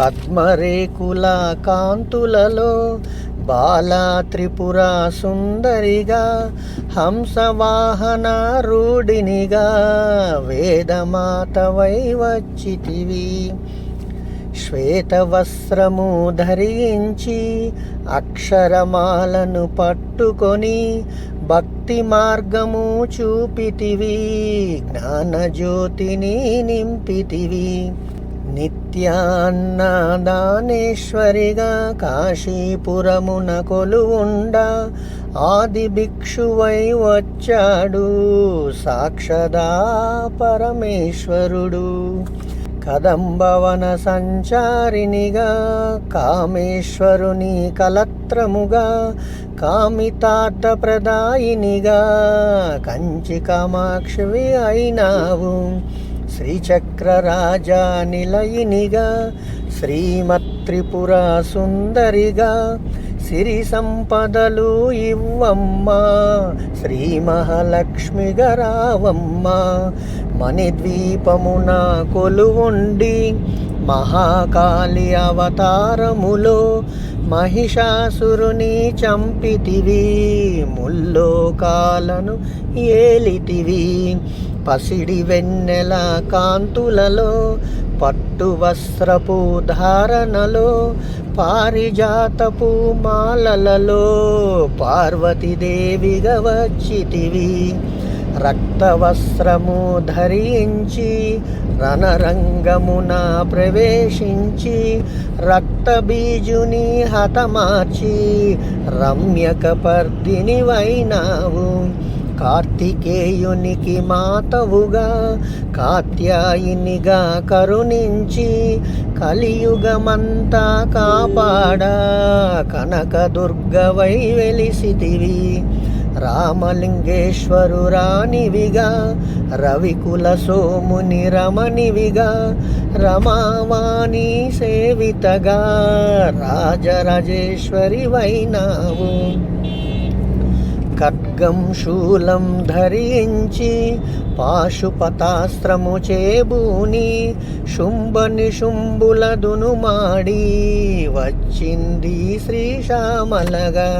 పద్మరేకుల కాంతులలో బాలా త్రిపుర సుందరిగా హంసవాహన రూఢినిగా వేదమాతవై వచ్చితివి. శ్వేతవస్త్రము ధరించి అక్షరమాలను పట్టుకొని భక్తి మార్గము చూపితివి జ్ఞానజ్యోతిని నింపితివి. నిత్యాన్నదానేశ్వరిగా కాశీపురమున కొలువుండ ఆది భిక్షువై వచ్చాడు సాక్షదా పరమేశ్వరుడు. కదంబవన సంచారినిగా కామేశ్వరుని కలత్రముగా కామితార్థ ప్రదాయినిగా కంచి కామాక్షివి అయినావు. శ్రీచక్రరాజా నిలయినిగా శ్రీమత్రిపుర సుందరిగా సిరి సంపదలు ఇవ్వమ్మా శ్రీ మహాలక్ష్మిగా రావమ్మా మణిద్వీపమున కొలువుండి మహాకాళి అవతారములో మహిషాసురుని చంపితివి ముల్లోకాలను ఏలితివి. పసిడి వెన్నెల కాంతులలో పట్టు వస్త్రపు ధారణలో పారిజాతపు మాలలలో పార్వతీదేవిగా వచ్చితివి. రక్తవస్త్రము ధరించి రణరంగమున ప్రవేశించి రక్తబీజుని హతమార్చి రమ్యక పర్దిని వైనావు కార్తికేయునికి మాతవుగా కాత్యాయినిగా కరుణించి కలియుగమంతా కాపాడా కనకదుర్గవై వెలిసితివి. రామలింగేశ్వరు రాణివిగా రవికుల సోముని రమణివిగా రమావాణి సేవితగా రాజరాజేశ్వరి వైనావు. ఖడ్గం శూలం ధరించి పాశుపతాస్త్రము చేబూని శుంభ నిశుంభులదును మాడి వచ్చింది శ్రీశామలగా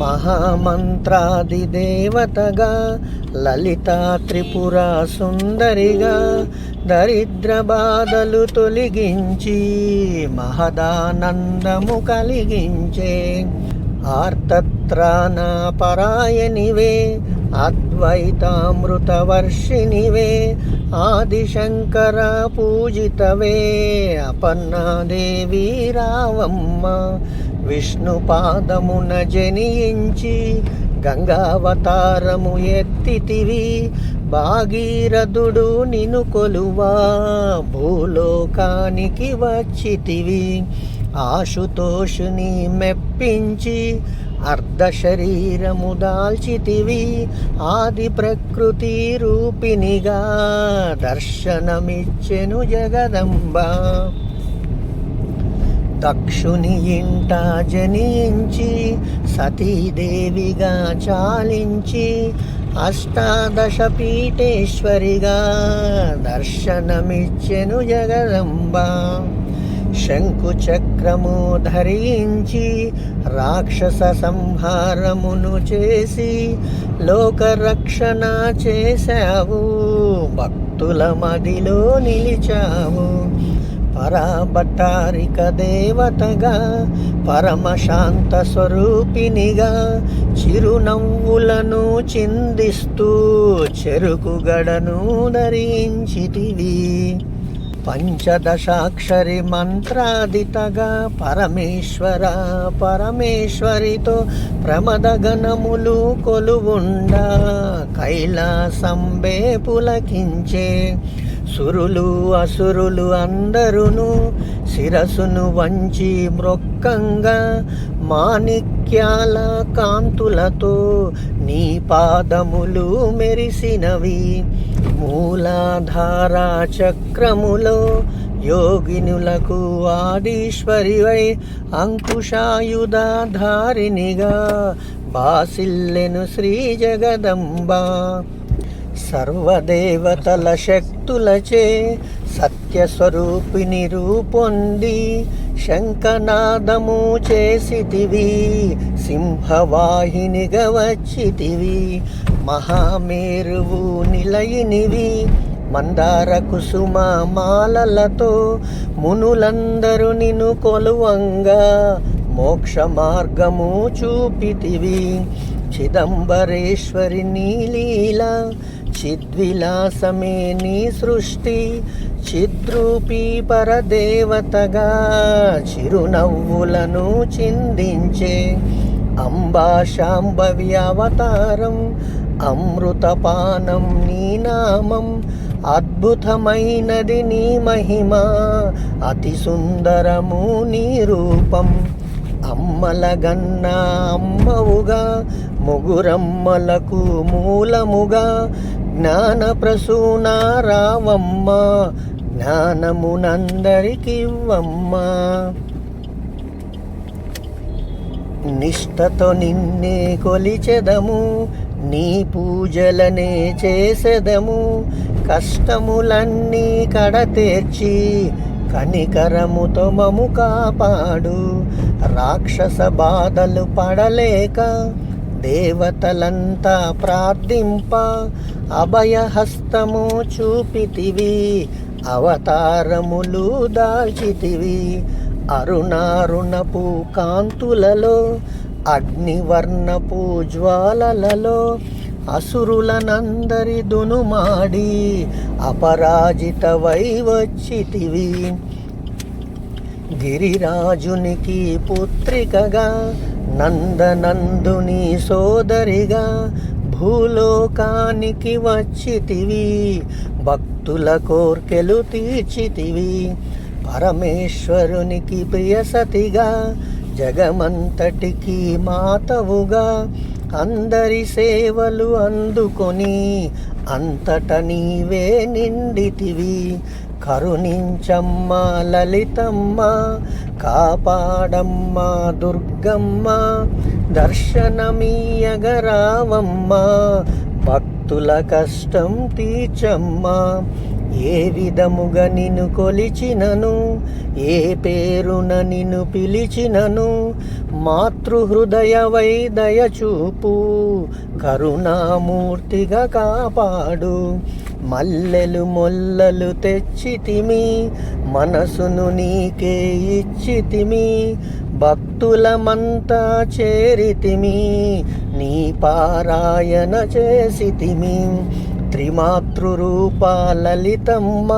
మహామంత్రాది దేవతగా లలిత త్రిపుర సుందరిగా దరిద్ర బాధలు తొలగించి మహదానందము కలిగించే ఆర్తత్రాణాపరాయణివే అద్వైతామృతవర్షిణివే ఆదిశంకర పూజితవే అపన్నాదేవి రావమ్మ విష్ణుపాదమున జనించి గంగావతారము ఎత్తితివి భాగీరథుడు నిను కొలువా భూలోకానికి వచ్చితివి ఆశుతోషుని మెప్పించి అర్ధ శరీరము దాల్చితివి ఆది ప్రకృతి రూపినిగా దర్శనమిచ్చెను జగదంబ. దక్షుని ఇంట జనించి సతీదేవిగా చాలించి అష్టాదశ పీఠేశ్వరిగా దర్శనమిచ్చెను జగదంబ. శంకు చక్రము ధరించి రాక్షస సంహారమును చేసి లోకరక్షణ చేశావు. భక్తుల మదిలో నిలిచావు. పరాబట్టారిక దేవతగా పరమశాంత స్వరూపినిగా చిరునవ్వులను చిందిస్తూ చెరుకు గడను ధరించితివి. పంచదశాక్షరి మంత్రాదితగా పరమేశ్వర పరమేశ్వరితో ప్రమదగణములు కొలువుండ. కైలాసంబే పులకించే సురులు అసురులు అందరును శిరసును వంచి మృక్కంగా మాణిక్యాల కాంతులతో నీ పాదములు మెరిసినవి. మూలాధార చక్రములో యోగినులకు ఆదీశ్వరివై అంకుశాయుధారినిగా బాసిల్లెను శ్రీ జగదంబా. సర్వదేవతల శక్తులచే సత్యస్వరూపిని రూపొంది శంఖనాదము చేసితివి సింహవాహినిగా వచ్చితివి మహామేరువు నిలయినివి మందార కుసుమ మాలలతో మునులందరూ నిన్ను కొలువంగా మోక్ష మార్గము చూపితివి. చిదంబరేశ్వరి నీలీలా చిద్విలాసమే నీ సృష్టి చిద్రూపీ పరదేవతగా చిరునవ్వులను చిందించే అంబాశాంభవి అవతారం అమృతపానం నీ నామం అద్భుతమైనది నీ మహిమ అతి సుందరము నీ రూపం. అమ్మలగన్న అమ్మవుగా ముగురమ్మలకు మూలముగా జ్ఞాన ప్రసూన రావమ్మ జ్ఞానమునందరికివ్వమ్మ. నిష్టతో నిన్నే కొలిచెదము నీ పూజలనే చేసెదము. కష్టములన్నీ కడతేర్చి కనికరముతో మము కాపాడు. రాక్షస బాధలు పడలేక దేవతలంతా ప్రార్థింప అభయహస్తము చూపితివి అవతారములు దాల్చితివి. అరుణారుణపు కాంతులలో అగ్నివర్ణపు జ్వాలలలో అసురులనందరి దునుమాడి అపరాజితవై వచ్చితివి. గిరిరాజునికి పుత్రికగా నందనందుని సోదరిగా భూలోకానికి వచ్చితివి భక్తుల కోర్కెలు తీర్చితివి. పరమేశ్వరునికి ప్రియసతిగా జగమంతటికి మాతవుగా అందరి సేవలు అందుకొని అంతట నీవే నిండితివి. కరుణించమ్మ లలితమ్మ కాపాడమ్మ దుర్గమ్మ దర్శనమీయగరావమ్మ భక్తుల కష్టం తీర్చమ్మా ఏ విధముగా నిన్ను కొలిచినను ఏ పేరున నిన్ను పిలిచినను మాతృహృదయ వైదయచూపు కరుణామూర్తిగా కాపాడు. మల్లెలు మొల్లలు తెచ్చితిమి మనసును నీకే ఇచ్చితిమి భక్తులమంతా చేరితిమి నీ పారాయణ చేసితిమి. త్రిమాతృరూప లలితమ్మ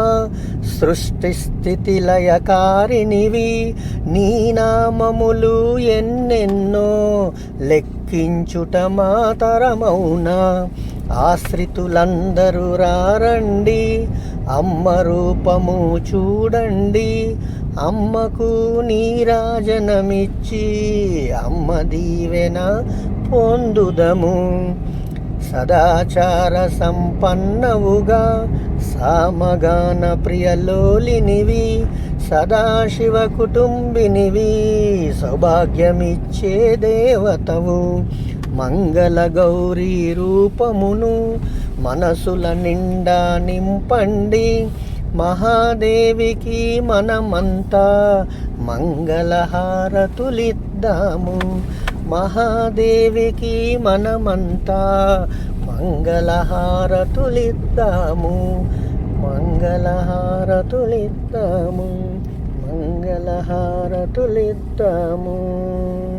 సృష్టి స్థితి లయకారినివి నీ నామములు ఎన్నెన్నో లెక్కించుట మాతరమౌనా ఆశ్రితులందరూ రారండి. అమ్మ రూపము చూడండి. అమ్మకు నీరాజనమిచ్చి అమ్మ దీవెన పొందుదము. సదాచార సంపన్నవుగా సామగాన ప్రియలోలినివి సదాశివ కుటుంబినివి సౌభాగ్యమిచ్చే దేవతవు. మంగళ గౌరీ రూపమును మనసుల నిండా నింపండి. మహాదేవికి మనమంతా మంగళహారతులిద్దాము. మహాదేవికి మనమంతా మంగళహారతులిద్దాము. మంగళహారతులిద్దాము. మంగళహారతులిద్దాము.